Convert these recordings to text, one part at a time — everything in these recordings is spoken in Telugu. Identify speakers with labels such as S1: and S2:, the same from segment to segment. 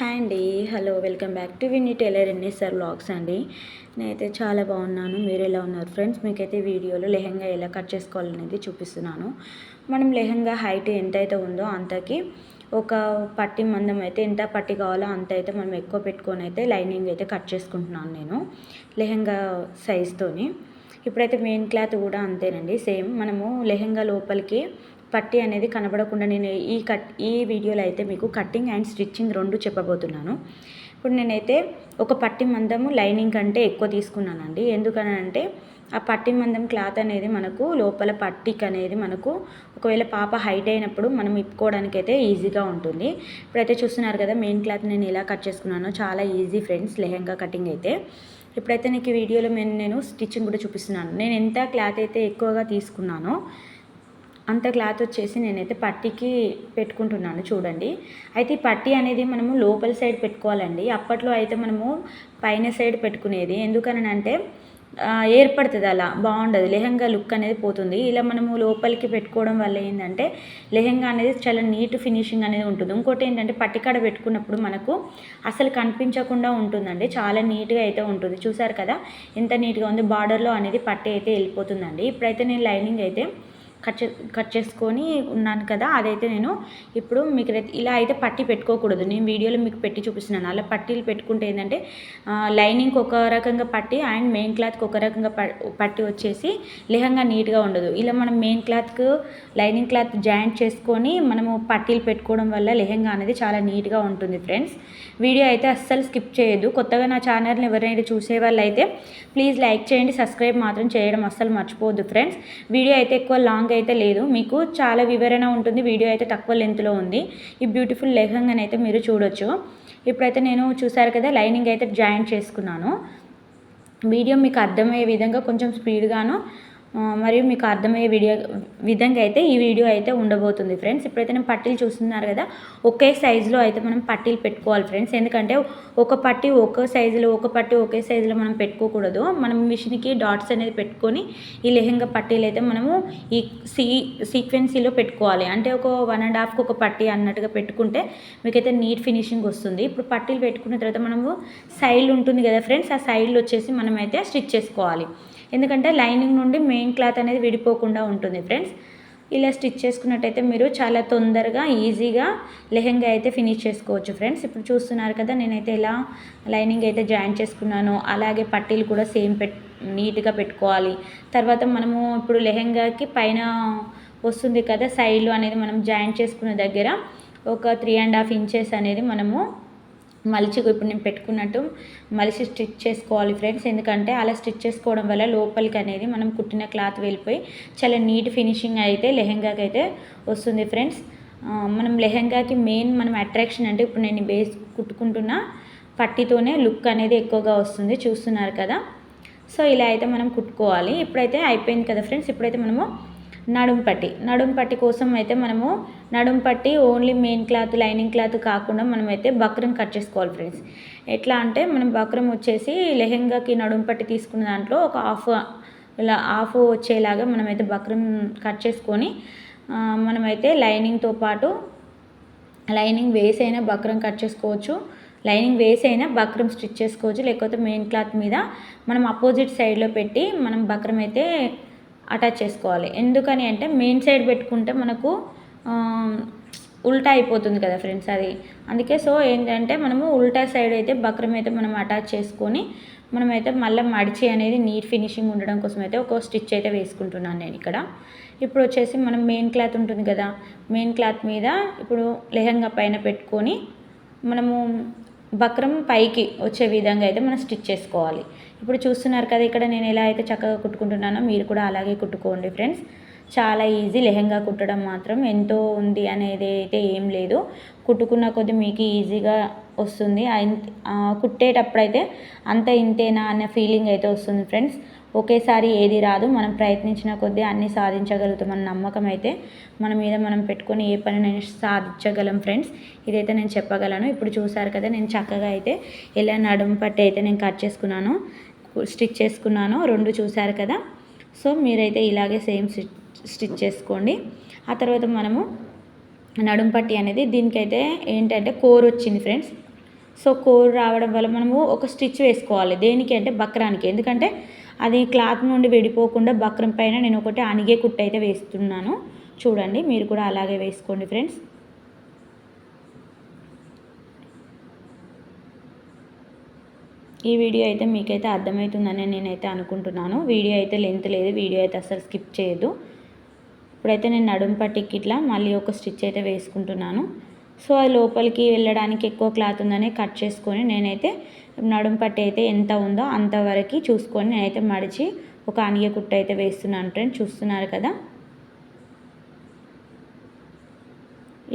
S1: హాయ్ అండి. Hello welcome back to Vinny tailor NSR blogs అండి. నేనైతే చాలా బాగున్నాను. మీరు ఎలా ఉన్నారు ఫ్రెండ్స్? మీకైతే వీడియోలో లెహంగా ఎలా కట్ చేసుకోవాలనేది చూపిస్తున్నాను. మనం లెహంగా హైట్ ఎంతైతే ఉందో అంతకి ఒక పట్టి మందం అయితే ఎంత పట్టి కావాలో అంత అయితే మనం ఎక్కువ పెట్టుకొని అయితే లైనింగ్ అయితే కట్ చేసుకుంటున్నాను నేను లెహంగా సైజ్తోని ఇప్పుడైతే మెయిన్ క్లాత్ కూడా అంతేనండి. సేమ్ మనము లెహంగా లోపలికి పట్టి అనేది కనబడకుండా నేను ఈ కట్ ఈ వీడియోలో అయితే మీకు కట్టింగ్ అండ్ స్టిచ్చింగ్ రెండు చెప్పబోతున్నాను. ఇప్పుడు నేనైతే ఒక పట్టి మందము లైనింగ్ కంటే ఎక్కువ తీసుకున్నానండి. ఎందుకనంటే ఆ పట్టి మందం క్లాత్ అనేది మనకు లోపల పట్టిక్ అనేది మనకు ఒకవేళ పాప హైట్ అయినప్పుడు మనం ఇప్పుకోవడానికి అయితే ఈజీగా ఉంటుంది. ఇప్పుడైతే చూస్తున్నారు కదా మెయిన్ క్లాత్ నేను ఎలా కట్ చేసుకున్నానో చాలా ఈజీ ఫ్రెండ్స్ లెహంగా కటింగ్ అయితే. ఇప్పుడైతే నీకు వీడియోలో నేను నేను స్టిచ్చింగ్ కూడా చూపిస్తున్నాను. నేను ఎంత క్లాత్ అయితే ఎక్కువగా తీసుకున్నానో అంత క్లాత్ వచ్చేసి నేనైతే పట్టీకి పెట్టుకుంటున్నాను చూడండి. అయితే ఈ పట్టీ అనేది మనము లోపల సైడ్ పెట్టుకోవాలండి. అప్పట్లో అయితే మనము పైన సైడ్ పెట్టుకునేది. ఎందుకనంటే ఏర్పడుతుంది అలా బాగుండదు. లెహంగా లుక్ అనేది పోతుంది. ఇలా మనము లోపలికి పెట్టుకోవడం వల్ల ఏంటంటే లెహంగా అనేది చాలా నీట్ ఫినిషింగ్ అనేది ఉంటుంది. ఇంకోటి ఏంటంటే పట్టికాడ పెట్టుకున్నప్పుడు మనకు అసలు కనిపించకుండా ఉంటుందండి. చాలా నీట్గా అయితే ఉంటుంది. చూసారు కదా? ఎంత నీట్గా ఉంది. బార్డర్లో అనేది పట్టి అయితే వెళ్ళిపోతుందండి. ఇప్పుడైతే నేను లైనింగ్ అయితే కట్ చే కట్ చేసుకొని ఉన్నాను కదా అదైతే నేను ఇప్పుడు మీకు ఇలా అయితే పట్టి పెట్టుకోకూడదు. నేను వీడియోలో మీకు పెట్టి చూపిస్తున్నాను. అలా పట్టీలు పెట్టుకుంటే ఏంటంటే లైనింగ్ ఒక రకంగా పట్టి అండ్ మెయిన్ క్లాత్కి ఒక రకంగా పట్టి వచ్చేసి లెహంగా నీట్గా ఉండదు. ఇలా మనం మెయిన్ క్లాత్కు లైనింగ్ క్లాత్ జాయింట్ చేసుకొని మనము పట్టీలు పెట్టుకోవడం వల్ల లెహంగా అనేది చాలా నీట్గా ఉంటుంది ఫ్రెండ్స్. వీడియో అయితే అస్సలు స్కిప్ చేయొద్దు. కొత్తగా నా ఛానల్ని ఎవరైనా చూసే వాళ్ళు అయితే ప్లీజ్ లైక్ చేయండి. సబ్స్క్రైబ్ మాత్రం చేయడం అస్సలు మర్చిపోవద్దు ఫ్రెండ్స్. వీడియో అయితే ఎక్కువ లాంగ్ లాంగ్ అయితే లేదు. మీకు చాలా వివరణ ఉంటుంది. వీడియో అయితే తక్కువ లెంత్లో ఉంది. ఈ బ్యూటిఫుల్ లెహంగాని అయితే మీరు చూడొచ్చు. ఇప్పుడైతే నేను చూసారు కదా లైనింగ్ అయితే జాయింట్ చేసుకున్నాను. వీడియో మీకు అర్థమయ్యే విధంగా కొంచెం స్పీడ్గాను మరియు మీకు అర్థమయ్యే వీడియో విధంగా అయితే ఈ వీడియో అయితే ఉండబోతుంది ఫ్రెండ్స్. ఇప్పుడైతే నేను పట్టీలు చూస్తున్నారు కదా ఒకే సైజులో అయితే మనం పట్టీలు పెట్టుకోవాలి ఫ్రెండ్స్. ఎందుకంటే ఒక పట్టి ఒక సైజులో ఒక పట్టి ఒకే సైజులో మనం పెట్టుకోకూడదు. మనం మిషన్కి డాట్స్ అనేది పెట్టుకొని ఈ లెహంగా పట్టీలు అయితే మనము ఈ సీ సీక్వెన్సీలో పెట్టుకోవాలి. అంటే ఒక వన్ అండ్ హాఫ్కి ఒక పట్టీ అన్నట్టుగా పెట్టుకుంటే మీకైతే నీట్ ఫినిషింగ్ వస్తుంది. ఇప్పుడు పట్టీలు పెట్టుకున్న తర్వాత మనము సైడ్ ఉంటుంది కదా ఫ్రెండ్స్ ఆ సైడ్లో వచ్చేసి మనమైతే స్టిచ్ చేసుకోవాలి. ఎందుకంటే లైనింగ్ నుండి మెయిన్ క్లాత్ అనేది విడిపోకుండా ఉంటుంది ఫ్రెండ్స్. ఇలా స్టిచ్ చేసుకున్నట్టయితే మీరు చాలా తొందరగా ఈజీగా లెహెంగా అయితే ఫినిష్ చేసుకోవచ్చు ఫ్రెండ్స్. ఇప్పుడు చూస్తున్నారు కదా నేనైతే ఇలా లైనింగ్ అయితే జాయిన్ చేసుకున్నాను. అలాగే పట్టీలు కూడా సేమ్ పెట్ నీట్గా పెట్టుకోవాలి. తర్వాత మనము ఇప్పుడు లెహెంగాకి పైన వస్తుంది కదా సైడ్లు అనేది మనం జాయిన్ చేసుకున్న దగ్గర ఒక త్రీ అండ్ హాఫ్ ఇంచెస్ అనేది మనము మలిచి ఇప్పుడు నేను పెట్టుకున్నట్టు మలిచి స్టిచ్ చేసుకోవాలి ఫ్రెండ్స్. ఎందుకంటే అలా స్టిచ్ చేసుకోవడం వల్ల లోపలికి అనేది మనం కుట్టిన క్లాత్ వెళ్ళిపోయి చాలా నీట్ ఫినిషింగ్ అయితే లెహెంగాకి అయితే వస్తుంది ఫ్రెండ్స్. మనం లెహెంగాకి మెయిన్ మనం అట్రాక్షన్ అంటే ఇప్పుడు నేను బేస్ కుట్టుకుంటున్న పట్టితోనే లుక్ అనేది ఎక్కువగా వస్తుంది చూస్తున్నారు కదా. సో ఇలా అయితే మనం కుట్టుకోవాలి. ఇప్పుడైతే అయిపోయింది కదా ఫ్రెండ్స్. ఇప్పుడైతే మనము నడుం పట్టి నడుం పట్టి కోసం అయితే మనము నడుం పట్టి only main cloth lining cloth కాకుండా మనమైతే బక్రం కట్ చేసుకోవాలి ఫ్రెండ్స్. ఎట్లా అంటే మనం బక్రం వచ్చేసి లెహెంగాకి నడుం పట్టి తీసుకున్న దాంట్లో ఒక హాఫ్ ఇలా హాఫ్ వచ్చేలాగా మనమైతే బక్రం కట్ చేసుకొని మనమైతే లైనింగ్తో పాటు లైనింగ్ వేసైనా అయినా బక్రం కట్ చేసుకోవచ్చు. లైనింగ్ వేసైనా అయినా బక్రం స్టిచ్ చేసుకోవచ్చు. లేకపోతే మెయిన్ క్లాత్ మీద మనం అపోజిట్ సైడ్లో పెట్టి మనం బక్రం అయితే అటాచ్ చేసుకోవాలి. ఎందుకని అంటే మెయిన్ సైడ్ పెట్టుకుంటే మనకు ఉల్టా అయిపోతుంది కదా ఫ్రెండ్స్ అది. అందుకే సో ఏంటంటే మనము ఉల్టా సైడ్ అయితే బక్రం అయితే మనం అటాచ్ చేసుకొని మనమైతే మళ్ళీ మడిచి అనేది నీట్ ఫినిషింగ్ ఉండడం కోసం అయితే ఒక స్టిచ్ అయితే వేసుకుంటున్నాను నేను ఇక్కడ. ఇప్పుడు వచ్చేసి మనం మెయిన్ క్లాత్ ఉంటుంది కదా మెయిన్ క్లాత్ మీద ఇప్పుడు లెహంగా పైన పెట్టుకొని మనము బక్రం పైకి వచ్చే విధంగా అయితే మనం స్టిచ్ చేసుకోవాలి. ఇప్పుడు చూస్తున్నారు కదా ఇక్కడ నేను ఎలా అయితే చక్కగా కుట్టుకుంటున్నానో మీరు కూడా అలాగే కుట్టుకోండి ఫ్రెండ్స్. చాలా ఈజీ లెహంగా కుట్టడం మాత్రం ఎంతో ఉంది అనేది అయితే ఏం లేదు. కుట్టుకున్న కొద్ది మీకు ఈజీగా వస్తుంది. కుట్టేటప్పుడైతే అంత ఇంతేనా అనే ఫీలింగ్ అయితే వస్తుంది ఫ్రెండ్స్. ఒకేసారి ఏది రాదు. మనం ప్రయత్నించిన కొద్దీ అన్నీ సాధించగలుగుతాం నమ్మకం అయితే మన మీద మనం పెట్టుకొని ఏ పనినైనా సాధించగలం ఫ్రెండ్స్. ఇదైతే నేను చెప్పగలను. ఇప్పుడు చూసారు కదా నేను చక్కగా అయితే ఎలా నడుము పట్టి అయితే నేను కట్ చేసుకున్నాను. స్టిచ్ చేసుకున్నాను. రెండు చూసారు కదా. సో మీరైతే ఇలాగే సేమ్ స్టిచ్ చేసుకోండి. ఆ తర్వాత మనము నడుంపట్టి అనేది దీనికైతే ఏంటంటే కోర్ వచ్చింది ఫ్రెండ్స్. సో కోర్ రావడం వల్ల మనము ఒక స్టిచ్ వేసుకోవాలి. దేనికి అంటే బక్రానికి. ఎందుకంటే అది క్లాత్ నుండి విడిపోకుండా బక్రం పైన నేను ఒకటి అనిగే కుట్టు అయితే వేస్తున్నాను. చూడండి మీరు కూడా అలాగే వేసుకోండి ఫ్రెండ్స్. ఈ వీడియో అయితే మీకైతే అర్థమవుతుందని నేనైతే అనుకుంటున్నాను. వీడియో అయితే లెంత్ లేదు వీడియో అయితే అసలు స్కిప్ చేయదు ఇప్పుడైతే నేను నడుము పట్టికి ఇట్లా మళ్ళీ ఒక స్టిచ్ అయితే వేసుకుంటున్నాను. సో అది లోపలికి వెళ్ళడానికి ఎక్కువ క్లాత్ ఉందని కట్ చేసుకొని నేనైతే నడుము పట్టి అయితే ఎంత ఉందో అంతవరకు చూసుకొని నేనైతే మడిచి ఒక అనిగ కుట్ట అయితే వేస్తున్నాను ఫ్రెండ్ చూస్తున్నారు కదా?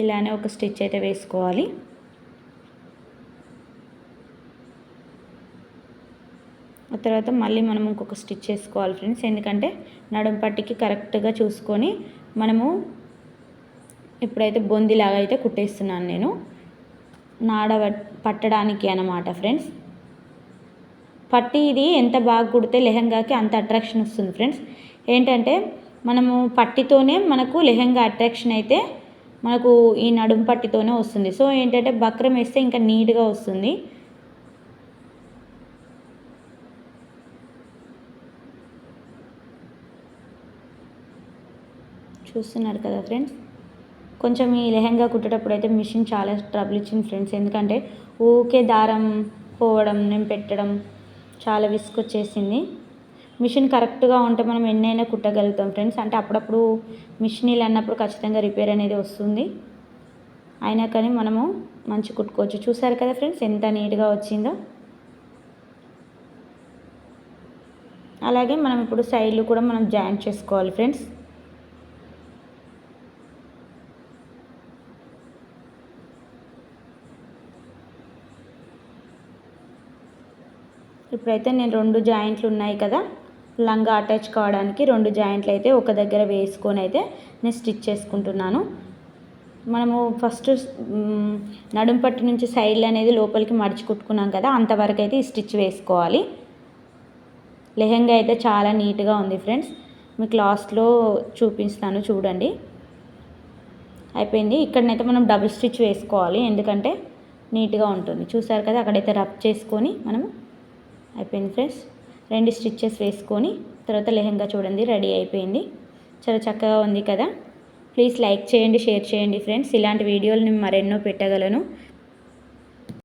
S1: ఇలానే ఒక స్టిచ్ అయితే వేసుకోవాలి. ఆ తర్వాత మళ్ళీ మనం ఇంకొక స్టిచ్ చేసుకోవాలి ఫ్రెండ్స్ ఎందుకంటే నడుం పట్టికి కరెక్ట్గా చూసుకొని మనము ఇప్పుడైతే బొందిలాగా అయితే కుట్టేస్తున్నాను నేను. నాడ పట్టడానికి అన్నమాట ఫ్రెండ్స్ పట్టి ఇది ఎంత బాగా కుడితే లెహంగాకి అంత అట్రాక్షన్ వస్తుంది ఫ్రెండ్స్ ఏంటంటే మనము పట్టితోనే మనకు లెహంగా అట్రాక్షన్ అయితే మనకు ఈ నడుం పట్టితోనే వస్తుంది. సో ఏంటంటే బక్రం వేస్తే ఇంకా నీట్గా వస్తుంది. చూస్తున్నారు కదా ఫ్రెండ్స్ కొంచెం ఈ లెహంగా కుట్టేటప్పుడు అయితే మిషన్ చాలా ట్రబుల్ ఇచ్చింది ఫ్రెండ్స్ ఎందుకంటే ఊకే దారం పోవడం నేను పెట్టడం చాలా విసుగు వచ్చేసింది. మిషన్ కరెక్ట్గా ఉంటే మనం ఎన్నైనా కుట్టగలుగుతాం ఫ్రెండ్స్ అంటే అప్పుడప్పుడు మిషన్ ఇలా అన్నప్పుడు ఖచ్చితంగా రిపేర్ అనేది వస్తుంది. అయినా కానీ మనము మంచి కుట్టుకోవచ్చు. చూసారు కదా ఫ్రెండ్స్ ఎంత నీట్గా వచ్చిందో? అలాగే మనం ఇప్పుడు సైడ్లు కూడా మనం జాయింట్ చేసుకోవాలి ఫ్రెండ్స్ ఇప్పుడైతే నేను రెండు జాయింట్లు ఉన్నాయి కదా. లంగా అటాచ్ కావడానికి రెండు జాయింట్లు అయితే ఒక దగ్గర వేసుకొని అయితే నేను స్టిచ్ చేసుకుంటున్నాను. మనము ఫస్ట్ నడుం పట్టు నుంచి సైడ్లు అనేది లోపలికి మడిచి కుట్టుకున్నాం కదా అంతవరకు అయితే ఈ స్టిచ్ వేసుకోవాలి. లెహెంగా అయితే చాలా నీట్గా ఉంది ఫ్రెండ్స్. మీకు లాస్ట్లో చూపిస్తాను చూడండి. అయిపోయింది. ఇక్కడనైతే మనం డబుల్ స్టిచ్ వేసుకోవాలి ఎందుకంటే నీట్గా ఉంటుంది. చూసారు కదా అక్కడైతే రబ్ చేసుకొని మనము అయిపోయింది ఫ్రెండ్స్ రెండు స్టిచ్చెస్ వేసుకొని తర్వాత లెహంగా చూడండి రెడీ అయిపోయింది. చాలా చక్కగా ఉంది కదా. ప్లీజ్ లైక్ చేయండి షేర్ చేయండి ఫ్రెండ్స్ ఇలాంటి వీడియోలు నేను మరెన్నో పెట్టగలను.